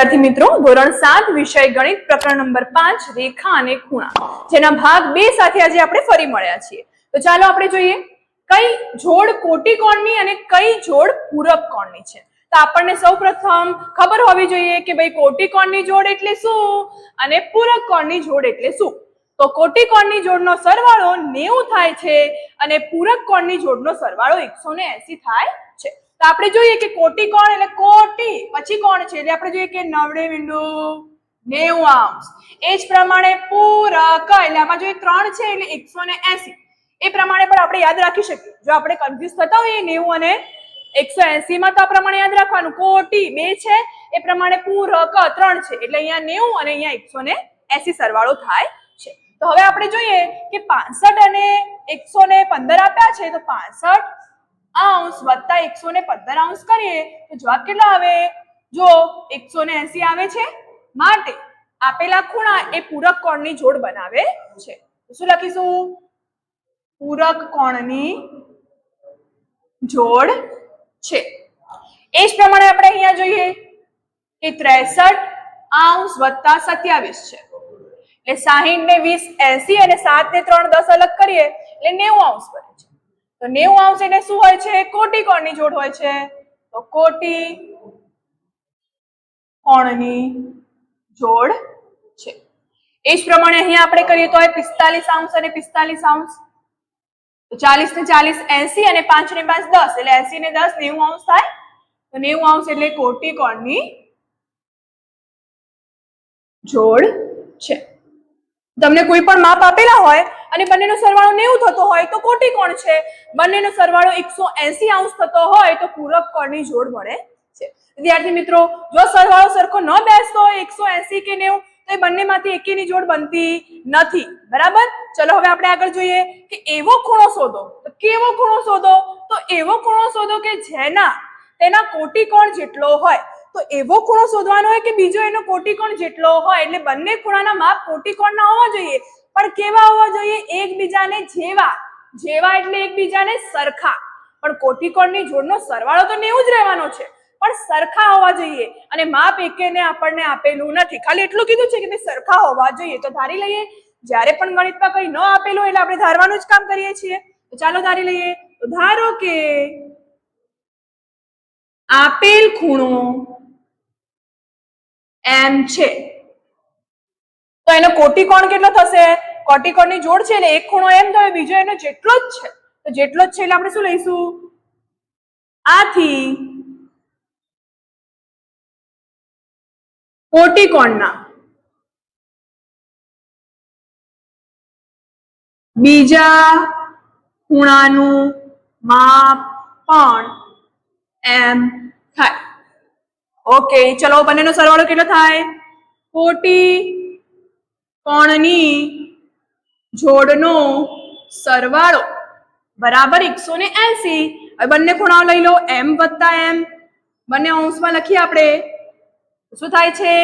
વિદ્યાર્થી મિત્રો, ધોરણ સાત વિષય ગણિત પ્રકરણ નંબર પાંચ, રેખા અને ખૂણા. જેના ભાગ બે સાથે આજે આપણે ફરી મળ્યા છીએ. તો ચાલો આપણે જોઈએ, કઈ જોડ કોટી કોણની અને કઈ જોડ પૂરક કોણની છે? તો આપણને સૌપ્રથમ ખબર હોવી જોઈએ કે ભાઈ કોટી કોણની જોડ એટલે શું અને પૂરક કોણની જોડ એટલે શું? તો કોટી કોણની જોડનો સરવાળો નેવું થાય છે અને પૂરક કોણની જોડનો સરવાળો એકસો ને એસી થાય તો આપણે જોઈએ કે કોટી કોણ? એટલે કોટી પછી કોણ છે? એટલે આપણે જોઈએ કે નવડે વિંડો, નેવું અંશ એ જ પ્રમાણે પૂરક. એટલે આમાં જોઈએ ત્રણ છે, એટલે એકસો ને એસી. એ પ્રમાણે પણ આપણે યાદ રાખી શકીએ. જો આપણે કન્ફ્યુઝ થતા હોઈએ નેવું અને એકસો એસી માં તો આ પ્રમાણે યાદ રાખવાનું. કોટી બે છે, એ પ્રમાણે પૂરક ત્રણ છે. એટલે અહીંયા નેવું અને અહીંયા એકસો ને એસી સરવાળો થાય છે. તો હવે આપણે જોઈએ કે પાસઠ અને એકસો ને પંદર આપ્યા છે, તો પાસઠ અંશ વત્તા એકસો ને પંદર અંશ કરીએ, તો જવાબ કેટલો આવે? જો એકસો ને એસી આવે છે, માટે આપેલા ખૂણા એ પૂરક કોણની જોડ બનાવે છે. શું લખીશું? પૂરક કોણની જોડ છે. એ જ પ્રમાણે આપણે અહીંયા જોઈએ કે ત્રેસઠ અંશ વત્તા સત્યાવીસ છે. એટલે સાહીઠ ને વીસ એસી અને સાત ને ત્રણ દસ અલગ કરીએ, એટલે નેવું અંશ બને છે. તો નેવું આવશે એટલે શું હોય છે? કોટી કોણની જોડ હોય છે. તો કોટી કોણની જોડ છે. એ જ પ્રમાણે અહીંયા આપણે કરીએ તો પિસ્તાલીસ અંશ અને પિસ્તાલીસ અંશ તો ચાલીસ ને ચાલીસ, એસી અને પાંચ ને પાંચ દસ. એટલે એસી ને દસ નેવું અંશ થાય. તો નેવું અંશ એટલે કોટી કોણની જોડ છે. તમને કોઈ પણ માપ આપેલા હોય અને બંનેનો સરવાળો નેવું થતો હોય તો કોટી કોણ છે? બંનેનો સરવાળો એકસો એસી અંશ થતો હોય તો પૂરક કોણની જોડ મળે છે. વિદ્યાર્થી મિત્રો, જો સરવાળો સરખો ન બેસતો હોય એકસો એસી કે નેવું, તો એ બંનેમાંથી એકેની જોડ બનતી નથી. બરાબર? ચલો હવે આપણે આગળ જોઈએ કે એવો ખૂણો શોધો. તો કેવો ખૂણો શોધો? તો એવો ખૂણો શોધો કે જેના, તેના કોટી કોણ જેટલો હોય. તો એવો ખૂણો શોધવાનો હોય કે બીજો એનો કોટિકોણ જેટલો હોય, એટલે બંને ખૂણાના માપ કોટિકોણના હોવા જોઈએ. પણ કેવા હોવા જોઈએ? એકબીજાને જેવા. જેવા એટલે એકબીજાને સરખા. પણ કોટિકોણની જોડનો સરવાળો તો નેવું જ રહેવાનો છે. પણ સરખા હોવા જોઈએ. અને માપ એકેને આપણને આપેલું નથી. ખાલી એટલું કીધું છે કે ભાઈ સરખા હોવા જોઈએ. તો ધારી લઈએ, જ્યારે પણ ગણિતમાં કંઈ ન આપેલું એટલે આપણે ધારવાનું જ કામ કરીએ છીએ. તો ચાલો ધારી લઈએ. તો ધારો કે આપેલ ખૂણો એમ છે. તો એનો કોટિકોણ કેટલો થશે? કોટિકોણની જોડ છે ને, એક ખૂણો એમ થયો, બીજો એનો જેટલો જ છે. તો જેટલો જ છે એટલે આપણે શું લઈશું? આથી કોટિકોણના બીજા ખૂણાનું માપ પણ એમ થાય. ઓકે, ચલો, બંનેનો સરવાળો કેટલો થાય? કોટી કોણની જોડનો સરવાળો બરાબર એકસો ને એસી. બંને ખૂણાઓ લઈ લો, એમ વત્તા એમ. બંને અંશમાં લખીએ આપણે. શું થાય છે?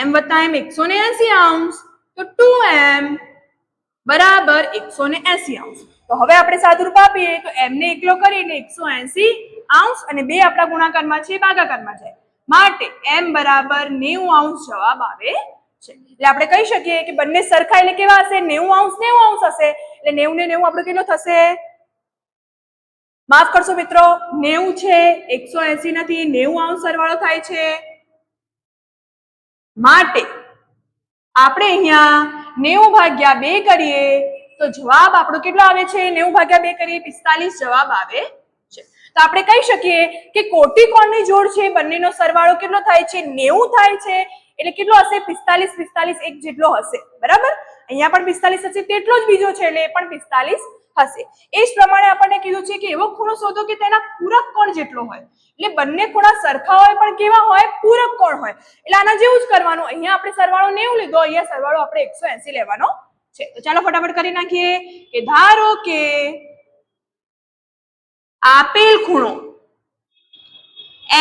એમ વત્તા એમ એકસો ને એસી અંશ. તો ટુ એમ બરાબર એકસો ને એસી અંશ. તો હવે આપણે સાદુરૂપ આપીએ, તો એમને એકલો કરીને એકસો એસી અંશ અને બે આપણા ગુણાકારમાં છે, ભાગાકારમાં જાય માટે એમ બરાબર નેવું અંશ જવાબ આવે છે. એટલે આપણે કહી શકીએ કે બંને સરખા એટલે કેવા હશે? નેવું અંશ નેવું અંશ હશે. એટલે નેવું ને નેવું આપણું કેટલો થશે? માફ કરશો મિત્રો, નેવું છે, એકસો એસી નથી, નેવું અંશ સરવાળો થાય છે. માટે આપણે અહીંયા નેવું ભાગ્યા બે કરીએ તો જવાબ આપણો કેટલો આવે છે? નેવું ભાગ્યા બે કરીએ, પિસ્તાલીસ જવાબ આવે તો આપણે કહી શકીએ કે કોટી કોણની જોડ છે, બંનેનો સરવાળો કેટલો થાય છે? નેવું થાય છે. એટલે કેટલો હશે? પિસ્તાલીસ પિસ્તાલીસ એક જેટલો હશે. બરાબર? અહીંયા પણ પિસ્તાલીસ હશે, તેટલો જ બીજો છે, એટલે એ પણ પિસ્તાલીસ હશે. એ જ પ્રમાણે આપણને કીધું છે કે એવો ખૂણો શોધો કે તેના પૂરક કોણ જેટલો હોય. એટલે બંને ખૂણા સરખા હોય પણ કેવા હોય? પૂરક કોણ હોય? એટલે આના જેવું જ કરવાનું. અહીંયા આપણે સરવાળો નેવું લીધો, અહીંયા સરવાળો આપણે એકસો લેવાનો છે. તો ચાલો ફટાફટ કરી નાખીએ કે ધારો કે આપેલ ખૂણો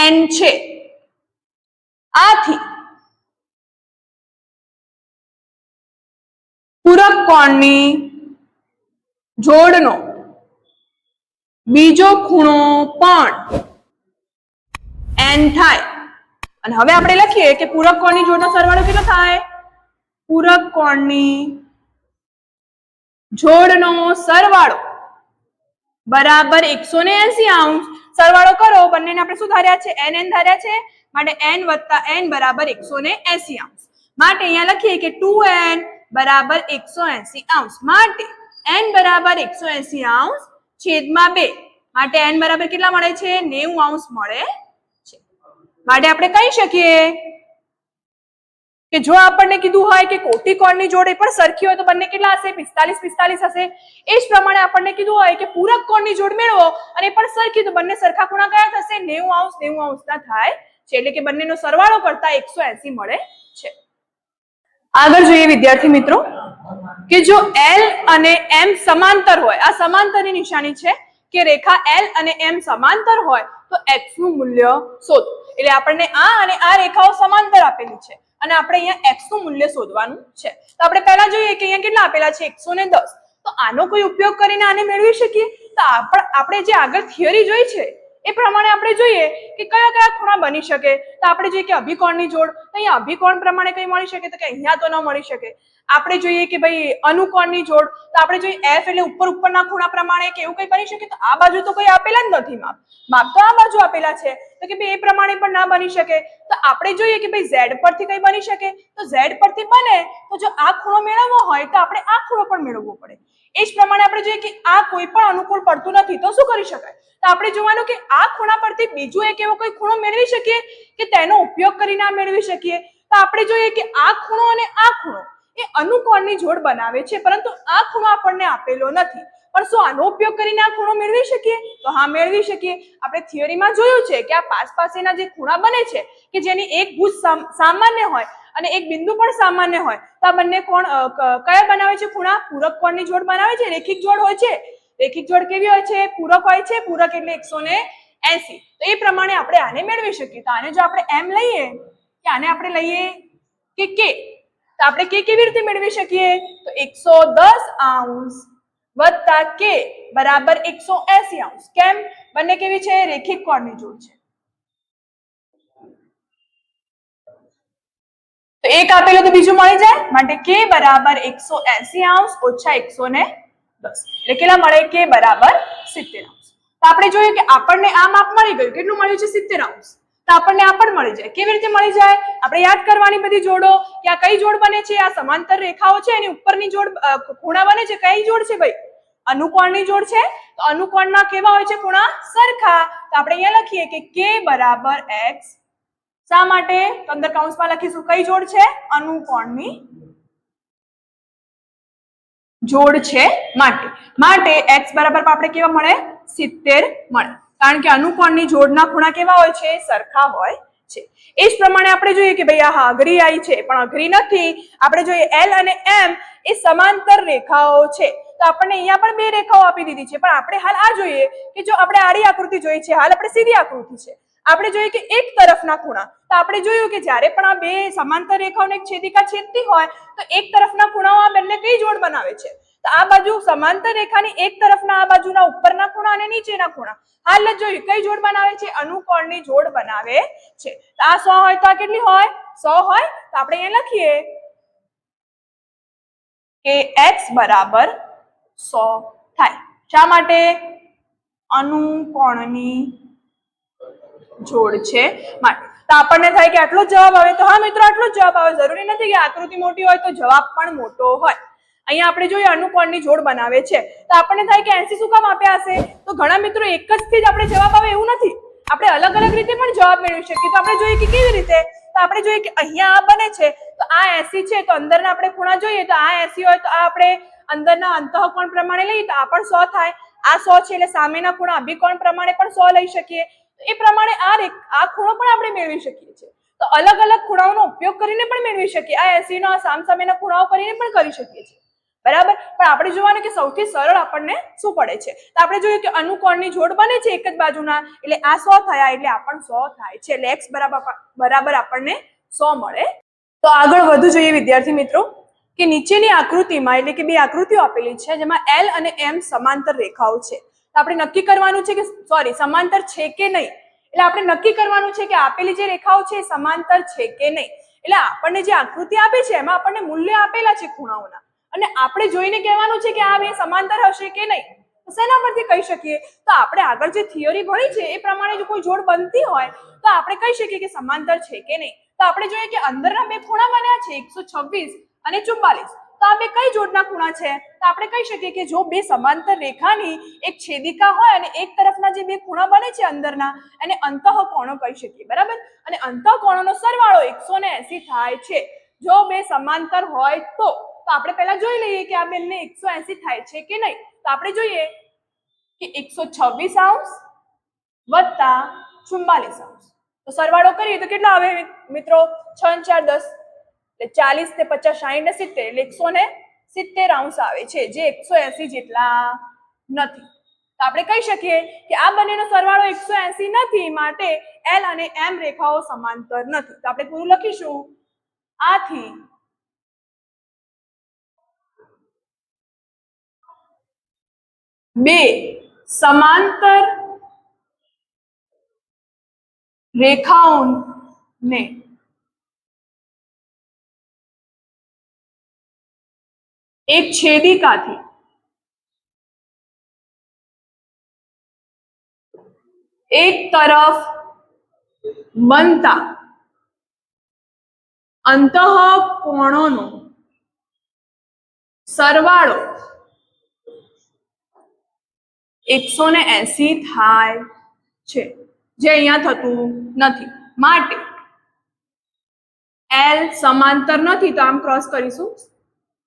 એન છે. આથી પૂરક કોણની જોડનો બીજો ખૂણો પણ એન થાય. અને હવે આપણે લખીએ કે પૂરક કોણની જોડનો સરવાળો કેટલો થાય? પૂરક કોણની જોડનો સરવાળો બરાબર એકસો ને એસી અંશ સરવાળો કરો, બંનેને આપણે શું ધાર્યા છે? એન એન ધાર્યા છે? માટે એન વત્તા એન બરાબર એકસો ને એસી અંશ માટે અહીંયા લખીએ કે ટુ એન બરાબર એકસો એસી અંશ માટે એન બરાબર એકસો એસી અંશ છેદમાં બે. માટે એન બરાબર કેટલા મળે છે? નેવું અંશ મળે છે. માટે આપણે કહી શકીએ કે જો આપણને કીધું હોય કે કોટી કોણની જોડે પણ સરખી હોય તો બંને કેટલા હશે? પિસ્તાલીસ પિસ્તાલીસ હશે. એ જ પ્રમાણે આપણને કીધું હોય કે પૂરક કોણની જોડ મેળવો અને પણ સરખી તો બંને સરખા ખૂણા કયા થશે. નેવું અંશ, નેવું અંશના થાય છે. એટલે કે બંનેનો સરવાળો કરતા એકસો એસી મળે છે. આગળ જોઈએ વિદ્યાર્થી મિત્રો કે જો એલ અને એમ સમાંતર હોય, આ સમાંતરની નિશાની છે કે રેખા એલ અને એમ સમાંતર હોય તો એક્સનું મૂલ્ય શોધો. એટલે આપણને આ અને આ રેખાઓ સમાંતર આપેલી છે. અને આપણે અહીંયા એક્સનું મૂલ્ય શોધવાનું છે. તો આપણે પહેલા જોઈએ કે અહીંયા કેટલા આપેલા છે? એકસો ને દસ. તો આનો કોઈ ઉપયોગ કરીને આને મેળવી શકીએ? તો આપણે જે આગળ થિયરી જોઈ છે, એ પ્રમાણે આપણે જોઈએ કે કયા કયા ખૂણા બની શકે. તો આપણે જોઈએ કે અભિકોણની જોડ. તો અહીંયા અભિકોણ પ્રમાણે કઈ મળી શકે? તો કે અહીંયા તો ન મળી શકે. આપણે જોઈએ કે ભાઈ અનુકોણની જોડ, તો આપણે જોઈએ એફ એટલે ઉપર ઉપરના ખૂણા પ્રમાણે કે એવું કંઈ બની શકે તો આ બાજુ તો કોઈ આપેલા જ નથી માપ. માપ તો આ બાજુ આપેલા છે. તો કે ભાઈ એ પ્રમાણે પણ ના બની શકે. તો આપણે જોઈએ કે ભાઈ ઝેડ પરથી કંઈ બની શકે. તો ઝેડ પરથી બને, તો જો આ ખૂણો મેળવવો હોય, તો આપણે આ ખૂણો પણ મેળવવો પડે. એ જ પ્રમાણે આપણે જોઈએ કે આ કોઈ પણ અનુકૂળ પડતું નથી, તો શું કરી શકાય? તો આપણે જોવાનું કે આ ખૂણા પરથી બીજો એક એવો કોઈ ખૂણો મેળવી શકીએ કે તેનો ઉપયોગ કરીને આ મેળવી શકીએ? તો આપણે જોઈએ કે આ ખૂણો અને આ ખૂણો. એ અનુકોણની જોડ બનાવે છે, પરંતુ આ ખૂણો આપણને આપેલો નથી. પણ શું આનો ઉપયોગ કરીને આ ખૂણો મેળવી શકીએ? તો હા, મેળવી શકીએ. આપણે થિયરીમાં જોયું છે કે આ પાસ પાસેના જે ખૂણા બને છે, કે જેની એક ભુજ સામાન્ય હોય અને એક બિંદુ પણ સામાન્ય હોય, તો આ બંને કોણ કયા બનાવે છે ખૂણા? પૂરક કોણની જોડ બનાવે છે, રેખિક જોડ હોય છે. રેખિક જોડ કેવી હોય છે? પૂરક હોય છે, પૂરક એટલે એકસો ને એસી. તો એ પ્રમાણે આપણે આને મેળવી શકીએ. તો આને જો આપણે એમ લઈએ, કે આને આપણે લઈએ કે કે? તો આપણે કે કેવી રીતે મેળવી શકીએ? તો એકસો દસ અંશ વત્તા કે બરાબર એકસો એસી અંશ કેમ? બંને કેવી છે? રેખિક કોણની જોડ છે. તો એક આપેલું તો બીજું મળી જાય? માટે કે બરાબર એકસો એસી અંશ ઓછા એકસો ને દસ. એટલે કેટલા મળે કે બરાબર સિત્તેર અંશ તો આપણે જોયું કે આપણને આ માપ મળી ગયું. કેટલું મળ્યું છે? સિત્તેર અંશ તો આપણને આ પણ મળી જાય. કેવી રીતે મળી જાય? આપણે યાદ કરવાની બધી જોડો કે આ કઈ જોડ બને છે? આ સમાંતર રેખાઓ છે? એની ઉપરની જોડ ખૂણા બને છે? કઈ જોડ છે ભાઈ? અનુકોણની જોડ છે? તો અનુકોણના કેવા હોય છે ખૂણા? સરખા. તો આપણે અહીંયા લખીએ કે કે બરાબર એક્સ. શા માટે? તો અંદર કૌંસમાં લખીશું કઈ જોડ છે? અનુકોણની જોડ છે માટે. માટે x બરાબર આપણે કેવા મળે? સિત્તેર મળે. કારણ કે અનુકોણની જોડના ખૂણા કેવા હોય છે? સરખા હોય છે. એ જ પ્રમાણે આપણે જોઈએ કે ભાઈ આ હા અઘરી આઈ છે, પણ અઘરી નથી. આપણે જોઈએ એલ અને એમ એ સમાંતર રેખાઓ છે. તો આપણને અહીંયા પણ બે રેખાઓ આપી દીધી છે. પણ આપણે હાલ આ જોઈએ કે જો આપણે આડી આકૃતિ જોઈ છે, હાલ આપણે સીધી આકૃતિ છે. આપણે જોઈએ કે એક તરફના ખૂણા. તો આપણે જોયું કે જ્યારે પણ આ બે સમાંતર રેખાઓને છેદિકા છેદતી હોય, તો એક તરફના ખૂણાઓ આ બંને કઈ જોડ બનાવે છે? તો આ બાજુ સમાંતર રેખાની એક તરફના આ બાજુના ઉપરના ખૂણા અને નીચેના ખૂણા. હાલ જોયું, કઈ જોડ બનાવે છે? અનુકોણની જોડ બનાવે છે. તો આ સો હોય તો આ કેટલી હોય? સો હોય? તો આપણે અહીંયા લખીએ. કે એક્સ બરાબર સો થાય. શા માટે? અનુકોણની જોડ છે માટે. તો આપણને થાય કે આટલો જવાબ આવે તો? હા મિત્રો, આટલો જવાબ આવે. જરૂરી નથી કે આકૃતિ મોટી હોય તો જવાબ પણ મોટો હોય. અહીંયા આપણે જોઈએ અનુકોણની જોડ બનાવે છે. તો આપણને થાય કે એસી શું કામ આપ્યા હશે? તો ઘણા મિત્રો એક જ થી જ આપણે જવાબ આવે એવું નથી. આપણે અલગ અલગ રીતે પણ જવાબ મેળવી શકીએ. તો આપણે જોઈએ કે કેવી રીતે? તો આપણે જોઈએ કે અહીંયા આ બને છે. તો આ એસી છે તો અંદરના આપણે ખૂણા જોઈએ. તો આ એસી હોય તો આ આપણે અંદરના અંતઃકોણ પ્રમાણે લઈએ. તો આ પણ સો થાય. આ સો છે એટલે સામેના ખૂણા અભિકોણ પ્રમાણે પણ સો લઈ શકીએ. એ પ્રમાણે આ આ ખૂણો પણ આપણે મેળવી શકીએ છીએ. તો અલગ અલગ ખૂણાઓનો ઉપયોગ કરીને પણ મેળવી શકીએ. આ એસીનો આ આ સામસામેના ખૂણાઓ કરીને પણ કરી શકીએ છીએ. બરાબર? પણ આપણે જોવાનું કે સૌથી સરળ આપણને શું પડે છે? તો આપણે જોયું કે અનુકોણની જોડ બને છે એક જ બાજુના, એટલે આ સો થયા, એટલે આ પણ સો થાય છે. એટલે એક્સ બરાબર બરાબર આપણને સો મળે. તો આગળ વધુ જોઈએ વિદ્યાર્થી મિત્રો, કે નીચેની આકૃતિમાં, એટલે કે બે આકૃતિઓ આપેલી છે, જેમાં એલ અને એમ સમાંતર રેખાઓ છે. તો આપણે નક્કી કરવાનું છે કે સોરી સમાંતર છે કે નહીં? એટલે આપણે નક્કી કરવાનું છે કે આપેલી જે રેખાઓ છે એ સમાંતર છે કે નહીં? એટલે આપણને જે આકૃતિ આપે છે, એમાં આપણને મૂલ્ય આપેલા છે ખૂણાઓના. અને આપણે જોઈને કહેવાનું છે કે આ બે સમાંતર હશે કે નહીં? શેના પરથી કહી શકીએ? તો આપણે આગળ જે થિયરી ભણી છે, એ પ્રમાણે જો કોઈ જોડ બનતી હોય, તો આપણે કહી શકીએ કે સમાંતર છે કે નહીં? તો આપણે જોઈએ કે અંદરના બે ખૂણા બન્યા છે, એકસો છવ્વીસ અને ચુમ્બાલીસ તો આ બે કઈ જોડના ખૂણા છે? તો આપણે કહી શકીએ કે જો બે સમાંતર રેખાની એક છેદિકા હોય અને એક તરફના જે બે ખૂણા બને છે અંદરના, એને અંતઃકોણો કહી શકીએ, બરાબર? અને અંતઃકોણોનો સરવાળો એકસો ને એસી થાય છે. જો બે સમાંતર હોય તો તો આપણે પહેલા જોઈ લઈએ કે આ બેને એકસો એસી થાય છે કે નહીં. તો આપણે જોઈએ કે એકસો છવ્વીસ અંશ વત્તા ચુમ્માલીસ અંશ તો સરવાળો કરીએ તો કેટલો આવે મિત્રો? છ ચાર દસ. એટલે ચાલીસ ને પચાસ સાહીઠ ને સિત્તેર. એટલે એકસો ને સિત્તેર અંશ આવે છે, જે એકસો એસી જેટલા નથી. તો આપણે કહી શકીએ કે આ બંનેનો સરવાળો એકસો એસી નથી, માટે એલ અને એમ રેખાઓ સમાંતર નથી. તો આપણે પૂરું લખીશું. આથી બે સમાંતર રેખાઓને એક છેદિકાથી એક તરફ બનતા અંતઃકોણોનો સરવાળો એકસો ને એસી થાય છે. જે અહીંયા થતું નથી. માટે એલ સમાંતર નથી, તો આમ ક્રોસ કરીશું.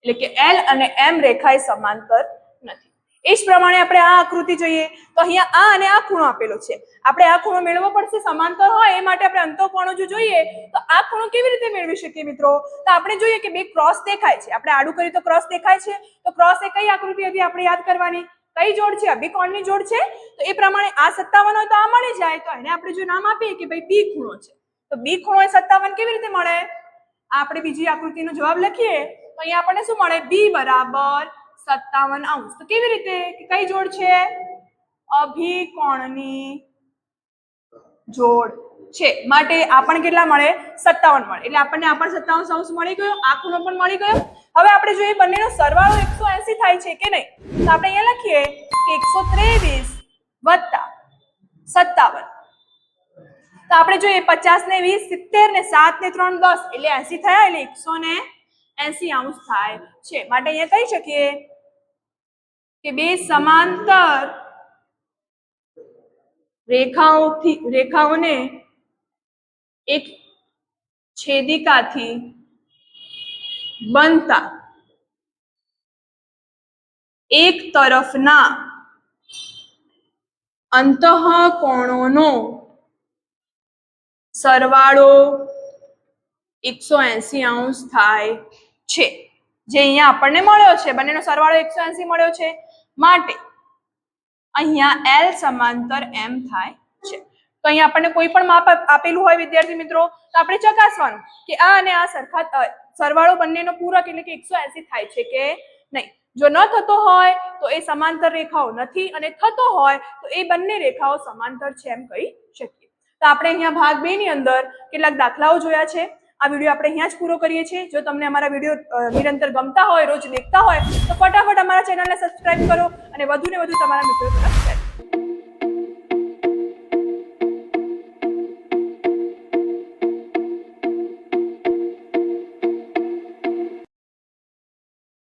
એટલે કે એલ અને એમ રેખા સમાંતર નથી. એ જ પ્રમાણે આપણે આ આકૃતિ જોઈએ. તો અહીંયા આ અને આ ખૂણો આપેલો છે. આપણે આ ખૂણો મેળવવો પડશે, સમાંતર હોય, એ માટે આપણે અંતઃકોણો જો જોઈએ, તો આ ખૂણો કેવી રીતે મેળવી શકીએ મિત્રો? તો આપણે જોઈએ કે બે ક્રોસ દેખાય છે. આપણે આડું કરીએ તો ક્રોસ દેખાય છે. તો ક્રોસ એ કઈ આકૃતિ હતી, આપણે યાદ કરવાની? કઈ જોડ છે? અભિકોણની જોડ છે. તો એ પ્રમાણે આ સત્તાવન હોય તો આ મળી જાય. તો એને આપણે જો નામ આપીએ કે ભાઈ બી ખૂણો છે. તો બી ખૂણો સત્તાવન કેવી રીતે મળે? આપણે બીજી આકૃતિનો જવાબ લખીએ. તો અહીંયા આપણને શું મળે? બી બરાબર સત્તાવન અંશ. તો કેવી રીતે? કઈ જોડ છે? અભિકોણની જોડ. છે. માટે આપણને કેટલા મળે? સત્તાવન મળે. એટલે આપણને આ પણ સત્તાવન અંશ મળી ગયો આ ખૂણો પણ મળી ગયો. હવે આપણે જોઈએ બંનેનો સરવાળો એકસો એસી થાય છે કે નહીં? તો આપણે અહીંયા લખીએ કે એકસો ત્રેવીસ વત્તા સત્તાવન. તો આપણે જોઈએ પચાસ ને વીસ, સિત્તેર ને સાત ને ત્રણ દસ, એટલે એસી થયા એટલે એકસો ને એસી અંશ થાય છે. માટે અહીંયા કહી શકીએ કે બે સમાંતર રેખાઓથી, રેખાઓને એક છેદિકાથી બનતા એક તરફના અંતઃકોણોનો સરવાળો એકસો એસી અંશ થાય છે. જે અહીંયા આપણને મળ્યો છે. બંનેનો સરવાળો એકસો એસી મળ્યો છે. માટે અહીંયા એલ સમાંતર એમ થાય છે. તો અહીંયા આપણને કોઈ પણ માપ આપેલું હોય વિદ્યાર્થી મિત્રો, તો આપણે ચકાસવાનું કે આ અને આ સરખા સરવાળો બંનેનો પૂરક એટલે કે એકસો એસી થાય છે કે નહીં. જો ન થતો હોય તો એ સમાંતર રેખાઓ નથી અને થતો હોય તો એ બંને રેખાઓ સમાંતર છે એમ કહી શકીએ. તો આપણે અહીંયા ભાગ બે ની અંદર કેટલાક દાખલાઓ જોયા છે. આ વીડિયો આપણે અહીંયા જ પૂરો કરીએ છીએ. જો તમને અમારા વીડિયો નિરંતર ગમતા હોય, રોજ દેખતા હોય, તો ફટાફટ અમારા ચેનલને સબસ્ક્રાઇબ કરો અને વધુ ને વધુ તમારા મિત્રો તરફ